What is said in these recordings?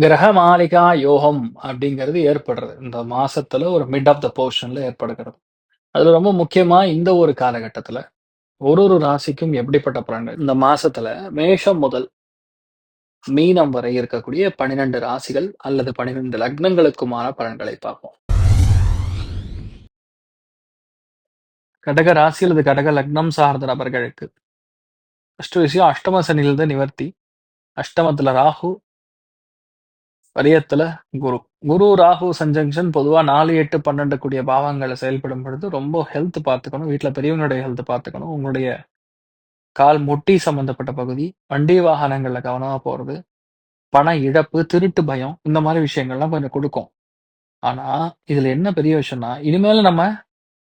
கிரக மாளிகா யோகம் அப்படிங்கிறது ஏற்படுறது. இந்த மாசத்துல ஒரு மிட் ஆஃப் த போர்ஷன்ல ஏற்படுகிறது. அதுல ரொம்ப முக்கியமா இந்த ஒரு காலகட்டத்துல ஒரு ஒரு ராசிக்கும் எப்படிப்பட்ட பலன்கள்? இந்த மாசத்துல மேஷம் முதல் மீனம் வரை இருக்கக்கூடிய பனிரெண்டு ராசிகள் அல்லது பனிரெண்டு லக்னங்களுக்குமான பலன்களை பார்ப்போம். கடக ராசி அல்லது கடக லக்னம் சார்ந்த நபர்களுக்கு ஃபர்ஸ்ட் விஷயம் அஷ்டம சனியிலிருந்து நிவர்த்தி. அஷ்டமத்துல ராகு வரியத்துல குரு. குரு ராகு சஞ்சங்ஷன் பொதுவா நாலு எட்டு பன்னெண்டு கூடிய பாவங்களை செயல்படும் பொழுது ரொம்ப ஹெல்த் பார்த்துக்கணும். வீட்டில் பெரியவங்களுடைய ஹெல்த் பார்த்துக்கணும். உங்களுடைய கால் முட்டி சம்பந்தப்பட்ட பகுதி வண்டி வாகனங்கள்ல கவனமா போறது பண இழப்பு திருட்டு பயம் இந்த மாதிரி விஷயங்கள்லாம் கொஞ்சம் கொடுக்கும். ஆனா இதுல என்ன பெரிய விஷயம்னா இனிமேல் நம்ம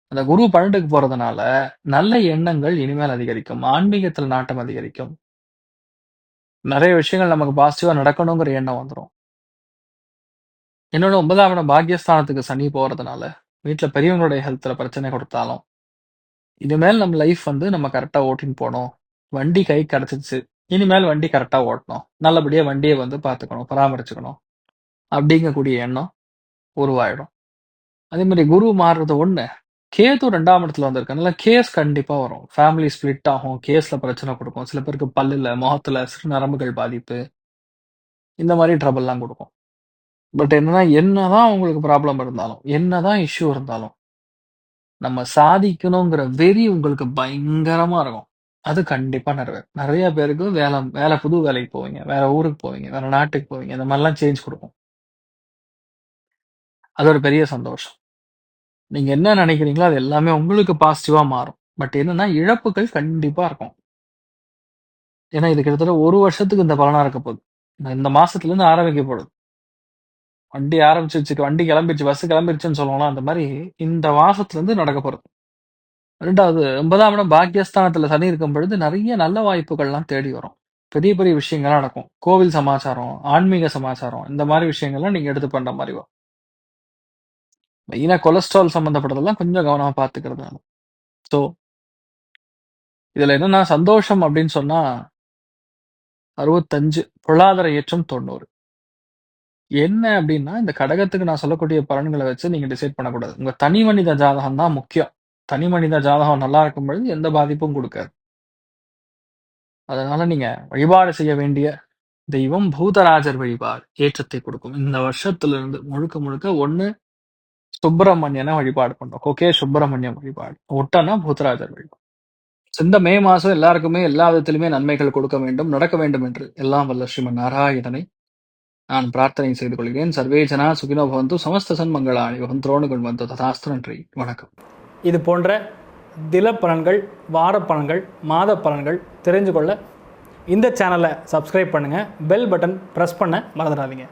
அந்த குரு பன்னெண்டுக்கு போறதுனால நல்ல எண்ணங்கள் இனிமேல் அதிகரிக்கும். ஆன்மீகத்தில் நாட்டம் அதிகரிக்கும். நிறைய விஷயங்கள் நமக்கு பாசிட்டிவா நடக்கணுங்கிற எண்ணம் வந்துடும் இன்னொன்று ஒன்பதாம் இடம் சனி போகிறதுனால வீட்டில் பெரியவங்களுடைய ஹெல்த்தில் பிரச்சனை கொடுத்தாலும் இனிமேல் நம்ம லைஃப் வந்து நம்ம கரெக்டாக ஓட்டின்னு போனோம். வண்டி கை கிடச்சிச்சு. இனிமேல் வண்டி கரெக்டாக ஓட்டணும். நல்லபடியாக வண்டியை வந்து பார்த்துக்கணும் பராமரிச்சுக்கணும். அப்படிங்கக்கூடிய எண்ணம் உருவாயிடும். அதே மாதிரி குரு மாறுறது ஒன்று கேது ரெண்டாம் இடத்துல வந்திருக்கனால கேஸ் கண்டிப்பாக வரும். ஃபேமிலி ஸ்பிளிட் ஆகும். கேஸில் பிரச்சனை கொடுக்கும். சில பேருக்கு பல்லில் முகத்தில் சிறு நரம்புகள் பாதிப்பு. இந்த மாதிரி ட்ரபிள்லாம் கொடுக்கும். பட் என்னன்னா என்னதான் உங்களுக்கு ப்ராப்ளம் இருந்தாலும் என்னதான் இஷ்யூ இருந்தாலும் நம்ம சாதிக்கணுங்கிற வெறி உங்களுக்கு பயங்கரமா இருக்கும். அது கண்டிப்பா நிறைவேறும் நிறைய பேருக்கு வேலை வேலை புது வேலைக்கு போவீங்க வேற ஊருக்கு போவீங்க வேற நாட்டுக்கு போவீங்க இந்த மாதிரிலாம் சேஞ்ச் கொடுக்கும். அது ஒரு பெரிய சந்தோஷம். நீங்க என்ன நினைக்கிறீங்களோ அது எல்லாமே உங்களுக்கு பாசிட்டிவா மாறும். பட் என்னன்னா இழப்புகள் கண்டிப்பா இருக்கும். ஏன்னா இது கிட்டத்தட்ட ஒரு வருஷத்துக்கு இந்த பலனா இருக்க போகுது. இந்த- மாசத்துல இருந்து ஆரம்பிக்க போகுது. வண்டி வச்சுட்டு வண்டி கிளம்பிருச்சு பஸ் கிளம்பிருச்சுன்னு சொல்லுவோம்ல அந்த மாதிரி இந்த மாசத்துல இருந்து நடக்க போறது. ரெண்டாவது ஒன்பதாம் இடம் பாக்கியஸ்தானத்துல சனி இருக்கும் பொழுது நிறைய நல்ல வாய்ப்புகள்லாம் தேடி வரும். பெரிய பெரிய விஷயங்கள்லாம் நடக்கும். கோவில் சமாச்சாரம் ஆன்மீக சமாச்சாரம் இந்த மாதிரி விஷயங்கள்லாம் நீங்க எடுத்து பண்ற மாதிரி வரும். மெயினா கொலஸ்ட்ரால் சம்பந்தப்பட்டதெல்லாம் கொஞ்சம் கவனமா பாத்துக்கிறது ஸோ இதுல என்னன்னா சந்தோஷம் அப்படின்னு சொன்னா அறுபத்தஞ்சு பொருளாதார ஏற்றம் தொண்ணூறு. என்ன அப்படின்னா இந்த கடகத்துக்கு நான் சொல்லக்கூடிய பலன்களை வச்சு நீங்க டிசைட் பண்ணக்கூடாது. உங்க தனி மனித ஜாதகம் தான் முக்கியம். தனி மனித ஜாதகம் நல்லா இருக்கும் பொழுது எந்த பாதிப்பும் கொடுக்காது. அதனால நீங்க வழிபாடு செய்ய வேண்டிய தெய்வம் பூதராஜர் வழிபாடு ஏற்றத்தை கொடுக்கும். இந்த வருஷத்துல இருந்து முழுக்க முழுக்க ஒண்ணு சுப்பிரமணியனை வழிபாடு பண்றோம் ஓகே சுப்பிரமணியம் வழிபாடு. ஒட்டனா பூதராஜர் வழிபாடு. இந்த மே மாசம் எல்லாருக்குமே எல்லா விதத்திலுமே நன்மைகள் கொடுக்க வேண்டும் நடக்க வேண்டும் என்று எல்லாம் வல்ல ஸ்ரீமன் நாராயணனை நான் பிரார்த்தனை செய்து கொள்கிறேன். சர்வே ஜனா சுகினோ பவந்து சமஸ்த சன்மங்களாணி வந்தோணுகள் வந்து. ததாஸ்து நன்றி வணக்கம். இது போன்ற தில பலன்கள் வார பலன்கள் மாத பலன்கள் தெரிஞ்சு கொள்ள இந்த சேனலை சப்ஸ்கிரைப் பண்ணுங்கள் பெல் பட்டன் ப்ரெஸ் பண்ண மறந்துடாதீங்க.